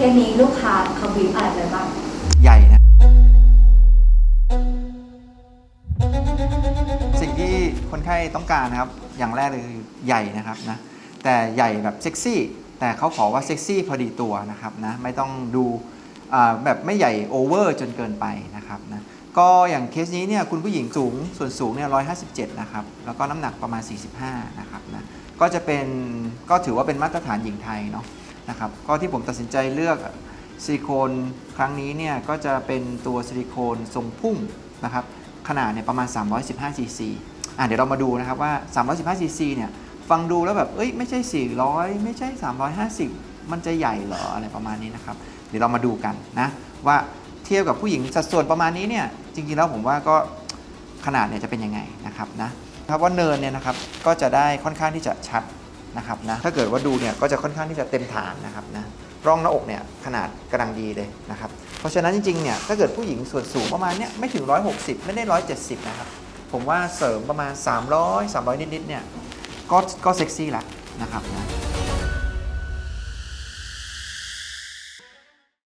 เคสนี้ลูกค้าเขาบีบอะไรไปบ้างใหญ่นะ สิ่งที่คนไข้ต้องการนะครับ อย่างแรกเลยคือใหญ่นะครับนะ แต่ใหญ่แบบเซ็กซี่ แต่เขาขอว่าเซ็กซี่พอดีตัวนะครับนะ ไม่ต้องดูแบบไม่ใหญ่โอเวอร์จนเกินไปนะครับนะ ก็อย่างเคสนี้เนี่ยคุณผู้หญิงสูงส่วนสูงเนี่ย157นะครับ แล้วก็น้ำหนักประมาณ 45 นะครับนะ ก็จะเป็นก็ถือว่าเป็นมาตรฐานหญิงไทยเนาะ นะครับก็ที่ผมตัดสินใจเลือกซิลิโคนครั้งนี้เนี่ยก็จะเป็นตัวซิลิโคนทรงพุ่งนะครับขนาดเนี่ยประมาณ 315 cc อะเดี๋ยวเรามาดูนะครับว่า 315 cc เนี่ยฟังดูแล้วแบบเอ้ยไม่ใช่ 400 ไม่ใช่ 350 มันจะใหญ่เหรออะไรประมาณนี้นะครับ เดี๋ยวเรามาดูกันนะว่าเทียบกับผู้หญิงสัดส่วนประมาณนี้เนี่ยจริงๆแล้วผมว่าก็ขนาดเนี่ยจะเป็นยังไงนะครับนะครับว่าเนินเนี่ยนะครับก็จะได้ค่อนข้างที่จะชัด นะครับนะถ้าเกิดว่าดูเนี่ยก็จะค่อนข้างที่จะเต็มฐานนะครับนะร่องหน้าอกเนี่ยขนาดกำลังดีเลยนะครับเพราะฉะนั้นจริงๆเนี่ยถ้าเกิดผู้หญิงส่วนสูงประมาณเนี้ยไม่ถึง 160 ไม่ได้ 170 นะครับ ผมว่าเสริมประมาณ 300 300 นิดๆเนี่ยก็ก็เซ็กซี่ละนะครับนะ